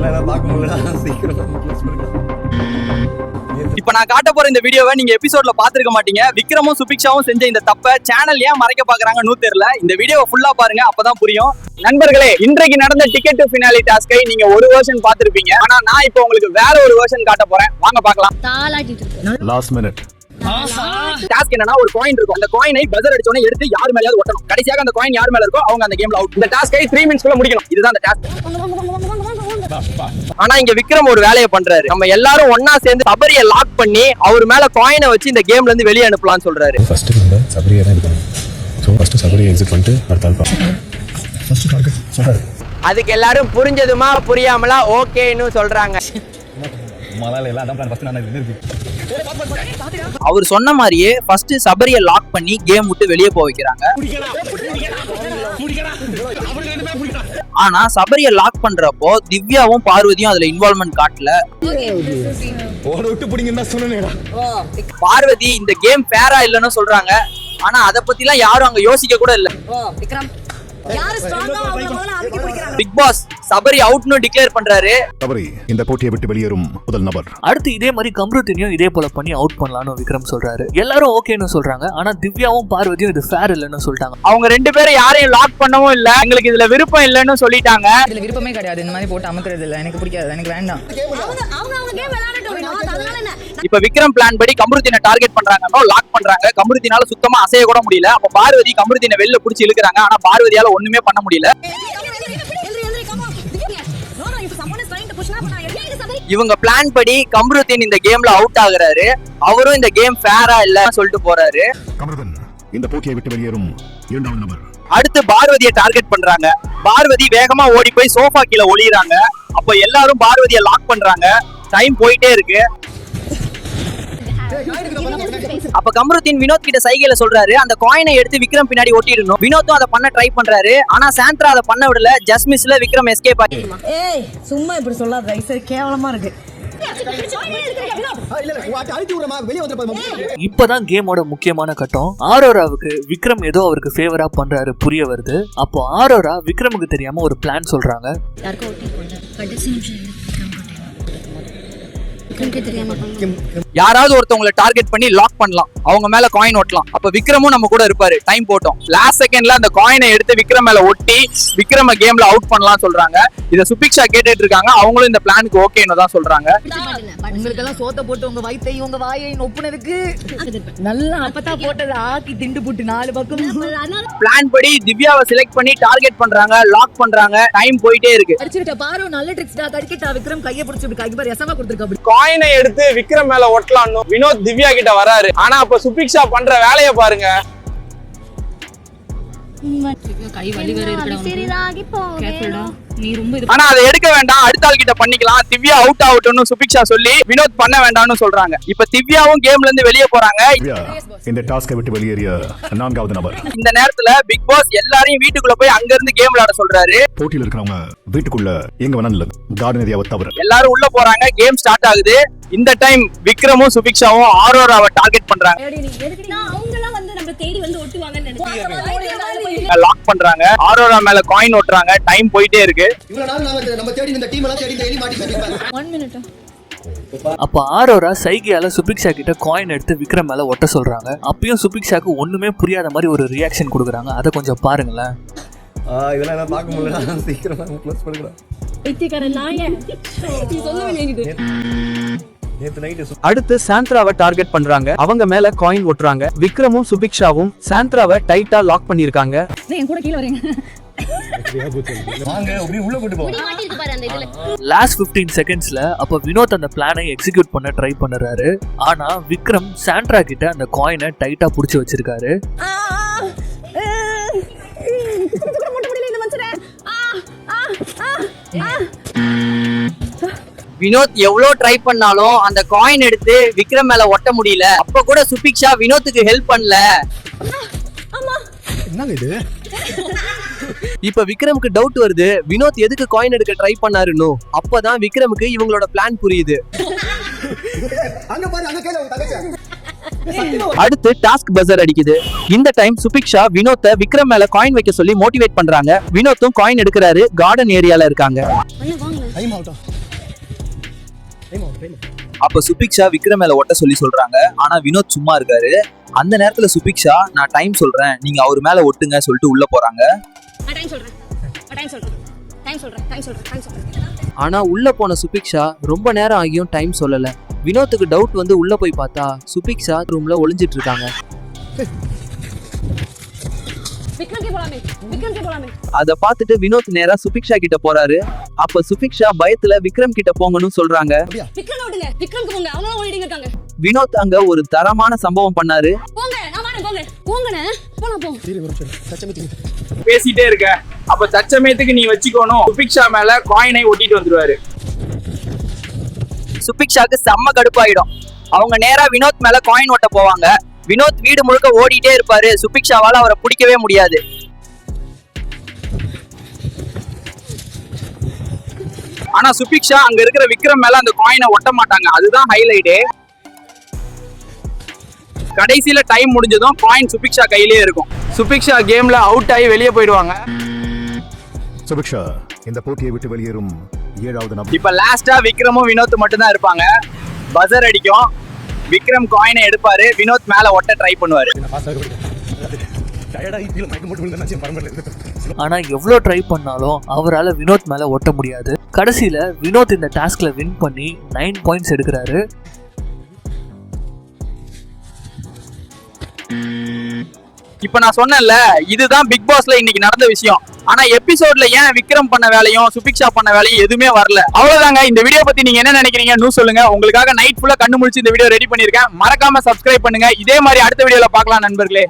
இதெல்லாம் நான் பார்க்க முடியல சீக்கிரம் க்ளோஸ் பண்ணிக்கலாம் இப்ப நான் காட்ட போற இந்த வீடியோவை நீங்க எபிசோட்ல பாத்துருக்க மாட்டீங்க. விக்ரமும் சுபிக்ஷாவும் செஞ்ச இந்த தப்ப சேனல் ஏன் மறைக்க பாக்குறாங்கன்னு தெரியல. இந்த வீடியோவை ஃபுல்லா பாருங்க அப்பதான் புரியும். நண்பர்களே இன்றைக்கு நடந்த டிக்கெட் டு ஃபினாலி டாஸ்கை நீங்க ஒரு வெர்ஷன் பாத்திருப்பீங்க ஆனா நான் இப்போ உங்களுக்கு வேற ஒரு வெர்ஷன் காட்ட போறேன். வாங்க இருக்கு லாஸ்ட் மினிட் டாஸ்க் என்னன்னா ஒரு காயின் இருக்கும். அந்த காயினை பஜர் அடிச்சோனே எடுத்து யார் மேலயாவது ஒட்டணும். கடைசியாக அந்த காயின் யார் மேல இருக்கோ அவங்க அந்த கேம்ல அவுட் இந்த டாஸ்கை த்ரீ மினிட்ஸ்க்குள்ள முடிக்கணும். இதுதான் அந்த டாஸ்க் ஆனா இங்க விக்ரம் ஒரு வேலையை பண்றாரு. நம்ம எல்லாரும் ஒன்னா சேர்ந்து சபரியை லாக் பண்ணி அவர் மேல காயினை வச்சு இந்த கேம்ல இருந்து வெளியே அனுப்பலாம்னு சொல்றாரு. ஃபர்ஸ்ட் நம்ம சபரியை தான் எடுக்கணும். ஸோ ஃபர்ஸ்ட் சபரியை எக்ஸிட் பண்ணிட்டு அடுத்த ஆள் பார்ப்போம். ஃபர்ஸ்ட் டார்கெட் சொல்றாரு அதுக்கு எல்லாரும் புரிஞ்சதுமா புரியாமலா ஓகேன்னு சொல்றாங்க. மலையில எல்லாம் அதான் பிளான் ஃபர்ஸ்ட் நான் இருக்கு. அவர் சொன்ன மாதிரியே ஃபர்ஸ்ட் சபரியை லாக் பண்ணி கேம் விட்டு வெளியே போக வைக்கிறாங்க. ஆனா சபரியை லாக் பண்றப்போ திவ்யாவும் பார்வதியும் அதுல இன்வால்மெண்ட் காட்டல. பார்வதி இந்த கேம் ஃபேரா இல்லைன்னு சொல்றாங்க. ஆனா அத பத்திலாம் யாரும் அங்க யோசிக்க கூட இல்ல. பிக் பாஸ் சபரி அவுட்னு டிக்ளேர் பண்றாரு. தவறி இந்த போட்டியை விட்டு வெளியேறும் முதல் நபர். அடுத்து இதே மாதிரி கம்ருத்தினையும் இதே போல பண்ணி அவுட் பண்ணலாம்னு விக்ரம் சொல்றாரு. எல்லாரும் ஓகேன்னு சொல்றாங்க. ஆனா திவ்யாவும் பார்வதியும் இது ஃபேர் இல்லைன்னு சொல்லிட்டாங்க. அவங்க ரெண்டு பேரும் யாரையும் லாக் பண்ணவும் இல்ல. எங்களுக்கு இதுல விருப்பம் இல்லைன்னு சொல்லிட்டாங்க. இதுல விருப்பமே கிடையாது. இந்த மாதிரி போட்டு அமுக்குறது இல்ல. எனக்கு பிடிக்காது. எனக்கு வேண்டாம். அவங்க அவங்க அவங்க கேம் விளையாடட்டும். வினோத் அதனால என்ன? இப்ப விக்ரம் பிளான் படி கமருத்தினை டார்கெட் பண்றாங்க லாக் பண்றாங்க. கமருத்தினால சுத்தமா அசைய கூட முடியல. அப்ப பார்வதி கமருத்தினை வெளில புடிச்சு இழுக்கிறாங்க. ஆனா பார்வதியால ஒண்ணுமே பண்ண முடியல. இவங்க பிளான் படி கமருத்தீன் இந்த கேம்ல அவுட் ஆகுறாரு அவரும் இந்த கேம் ஃபேரா இல்ல சொல்லிட்டு போறாரு கமருதன் இந்த போட்டியை விட்டு வெளியேறும் இரண்டாவது நபர் அடுத்து பார்வதியை டார்கெட் பண்றாங்க பார்வதி வேகமா ஓடி போய் சோஃபா கீழே ஒளியறாங்க அப்ப எல்லாரும் பார்வதியை லாக் பண்றாங்க டைம் போயிட்டே இருக்கு அப்ப கமருத்தீன் வினோத் கிட்ட சைகையில சொல்றாரு அந்த காயினை எடுத்து விக்ரம் பின்னாடி ஒட்டிடணும். வினோத்தும் அதை பண்ண ட்ரை பண்றாரு. ஆனா சாண்ட்ரா அதை பண்ண விடல. ஜஸ்ட் மிஸ்ல விக்ரம் எஸ்கேப் ஆகி ஏய். சும்மா இப்படி சொல்லாத. கேவலமா இருக்கு. இப்பதான் கேமோட முக்கியமான கட்டம். ஆரோராவுக்கு விக்ரம் ஏதோ அவருக்கு ஃபேவரா பண்றாரு புரிய வருது. அப்போ ஆரோரா விக்ரமுக்கு தெரியாம ஒரு பிளான் சொல்றாங்க. யாராவது ஒருத்தவங்களை டார்கெட் பண்ணி லாக் பண்ணலாம். அவங்க மேல காயின் ஒட்டலாம். அப்ப விக்ரமும் நம்ம கூட இருப்பாரு. டைம் போட்டோம். லாஸ்ட் செகண்ட்ல அந்த காயினை எடுத்து விக்ரம் மேல ஒட்டி விக்ரம கேம்ல அவுட் பண்ணலாம் சொல்றாங்க. இத சுபிக்ஷா கேட்டுட்டு இருக்காங்க. அவங்களும் இந்த பிளானுக்கு ஓகேன்னு தான் சொல்றாங்க. உங்களுக்கு எல்லாம் சோத்த போட்டு உங்க வயித்தை உங்க வாயை நொப்புனதுக்கு நல்லா அப்பதான் போட்டது ஆக்கி திண்டு புட்டு நாலு பக்கம். பிளான் படி திவ்யாவை செலக்ட் பண்ணி டார்கெட் பண்றாங்க லாக் பண்றாங்க. டைம் போயிட்டே இருக்கு. அடிச்சுக்கிட்ட பாரு நல்ல ட்ரிக்ஸ்டா தடிக்கிட்டா விக்ரம் கையை பிடிச்சி இப்படி கை பாரு எசமா கொடுத்துருக்க அப்படி. காயினை எடுத்து விக்ரம் மேல ஒட்டலாம்னு வினோத் திவ்யா கிட்ட வராரு. ஆனா அப்ப சுபிக்ஷா பண்ற வேலையை பாருங்க. ஆனா அதை எடுக்க வேண்டாம். அடுத்த ஆள் கிட்ட பண்ணிக்கலாம். திவ்யா அவுட் ஆகட்டும்னு சுபிக்ஷா சொல்லி வினோத் பண்ண வேண்டாம்னு சொல்றாங்க. இப்ப திவ்யாவும் கேம்ல இருந்து வெளியே போறாங்க. திவ்யா இந்த டாஸ்கை விட்டு வெளியேறிய நான்காவது நபர். இந்த நேரத்துல பிக் பாஸ் எல்லாரையும் வீட்டுக்குள்ள போய் அங்க இருந்து கேம் விளையாட சொல்றாரு. போட்டியில் இருக்கிறவங்க வீட்டுக்குள்ள எங்க வேணாலும் இல்ல. கார்டன் ஏரியாவை தவிர எல்லாரும் உள்ள போறாங்க. கேம் ஸ்டார்ட் ஆகுது. இந்த டைம் விக்ரமும் சுபிக்ஷாவும் ஆரோராவை டார்கெட் பண்றாங்க. அவங்க எல்லாம் வந்து நம்ம தேடி வந்து ஒட்டுவாங்கன்னு நினைச்சேன் லாக் பண்றாங்க. ஆரோரா மேல காயின் ஓட்டுறாங்க டைம் போயிட்டே இருக்கு. இவ்வளவு நாள் நாங்க நம்ம தேடி இந்த டீம் எல்லாம் தேடி இந்த எலி மாட்டி ஒன் மினிட் அப்ப ஆரோரா சைகையால சுபிக்ஷா கிட்ட காயின் எடுத்து விக்ரம் மேல ஒட்ட சொல்றாங்க. அப்பயும் சுபிக்ஷாக்கு ஒண்ணுமே புரியாத மாதிரி ஒரு ரியாக்ஷன் கொடுக்குறாங்க. அதை கொஞ்சம் பாருங்களேன். இதெல்லாம் நான் பார்க்க முடியல. சீக்கிரமா க்ளோஸ் பண்ணிக்கலாம். அடுத்து சாந்த்ராவை டார்கெட் பண்றாங்க. அவங்க மேல காயின் ஒட்டுறாங்க. விக்ரமும் சுபிக்ஷாவும் சாந்த்ராவை டைட்டா லாக் பண்ணிருக்காங்க என் கூட கீழ வரீங்க. வாங்க அப்படியே உள்ள கூட்டு போவோம் மாட்டிருக்கு பாரு அந்த இதுல. லாஸ்ட் 15 செகண்ட்ஸ்ல அப்ப வினோத் அந்த பிளானை எக்ஸிக்யூட் பண்ண ட்ரை பண்ணுறாரு. ஆனா விக்ரம் சாண்ட்ரா கிட்ட அந்த காயினை டைட்டா புடிச்சு வச்சிருக்காரு. வினோத் எவ்வளவு ட்ரை பண்ணாலும் அந்த காயின் எடுத்து விக்ரம் மேல ஒட்ட முடியல. அப்ப கூட சுபிக்ஷா வினோத்துக்கு ஹெல்ப் பண்ணல. என்னங்க இது? இப்ப விக்ரமுக்கு டவுட் வருது வினோத் எதுக்கு காயின் எடுக்க ட்ரை பண்ணாருன்னு அப்பதான் விக்ரமுக்கு இவங்களோட பிளான் புரியுது. அடுத்து டாஸ்க் பஸர் அடிக்குது. இந்த டைம் சுபிக்ஷா வினோத்தை விக்ரம் மேல காயின் வைக்க சொல்லி மோட்டிவேட் பண்றாங்க. வினோத்தும் காயின் எடுக்கிறாரு கார்டன் ஏரியால இருக்காங்க. அப்ப சுபிக்ஷா விக்ரம் மேல ஒட்ட சொல்லி சொல்றாங்க. ஆனா வினோத் சும்மா இருக்காரு. அந்த நேரத்துல சுபிக்ஷா நான் டைம் சொல்றேன். நீங்க அவர் மேல ஒட்டுங்க சொல்லிட்டு உள்ள போறாங்க. நான் டைம் சொல்றேன். நான் டைம் சொல்றேன். டைம் சொல்றேன். டைம் சொல்றேன். டைம் சொல்றேன். ஆனா உள்ள போன சுபிக்ஷா ரொம்ப நேரம் ஆகியும் டைம் சொல்லல. வினோத்துக்கு டவுட் வந்து உள்ள போய் பார்த்தா சுபிக்ஷா ரூம்ல ஒளிஞ்சிட்டு இருக்காங்க. அத பார்த்துட்டு வினோத் நேரா சுபிக்ஷா கிட்ட போறாரு. அப்ப சுபிக்ஷா பயத்துல விக்ரம் கிட்ட போங்கன்னு சொல்றாங்க. வினோத் அங்க ஒரு தரமான சம்பவம் பண்ணாரு. பேசிட்டே இருக்க. அப்ப தச்சமயத்துக்கு நீ வச்சுக்கணும். சுபிக்ஷா மேல காயினை ஒட்டிட்டு வந்துருவாரு. சுபிக்ஷாக்கு செம்ம கடுப்பாயிடும். அவங்க நேரா வினோத் மேல காயின் ஒட்ட போவாங்க. வினோத் வீடு முழுக்க ஓடிட்டே இருப்பாரு. சுபிக்ஷாவால அவரை பிடிக்கவே முடியாது. ஆனா சுபிக்ஷா அங்க இருக்கிற விக்ரம் மேல அந்த காயினை ஒட்ட மாட்டாங்க அதுதான் ஹைலைட்டே கடைசியில டைம் முடிஞ்சதும் காயின் சுபிக்ஷா கையிலேயே இருக்கும் சுபிக்ஷா கேம்ல அவுட் ஆகி வெளியே போயிடுவாங்க சுபிக்ஷா இந்த போட்டியை விட்டு வெளியேறும் ஏழாவது நபர் இப்ப லாஸ்டா விக்ரமும் வினோத் மட்டும் தான் இருப்பாங்க பசர் அடிக்கும் விக்ரம் காயினை எடுப்பாரு வினோத் மேல ஒட்ட ட்ரை பண்ணுவாரு ஆனா எவ்வளோ ட்ரை பண்ணாலும் அவரால் வினோத் மேல ஒட்ட முடியாது. கடைசியில வினோத் இந்த டாஸ்க்ல வின் பண்ணி நைன் பாயிண்ட்ஸ் எடுக்கிறாரு. இப்ப நான் சொன்னேன்ல இதுதான் பிக் பாஸ்ல இன்னைக்கு நடந்த விஷயம். ஆனா எபிசோட்ல ஏன் விக்ரம் பண்ண வேலையும் சுபிக்ஷா பண்ண வேலையும் எதுவுமே வரல. அவ்வளவுதாங்க இந்த வீடியோ பத்தி நீங்க என்ன நினைக்கிறீங்க? நியூஸ் சொல்லுங்க. உங்களுக்காக நைட் ஃபுல்லா கண்ணு முழிச்சு இந்த வீடியோ ரெடி பண்ணிருக்கேன் மறக்காம சப்ஸ்கிரைப் பண்ணுங்க. இதே மாதிரி அடுத்த வீடியோல பார்க்கலாம் நண்பர்களே.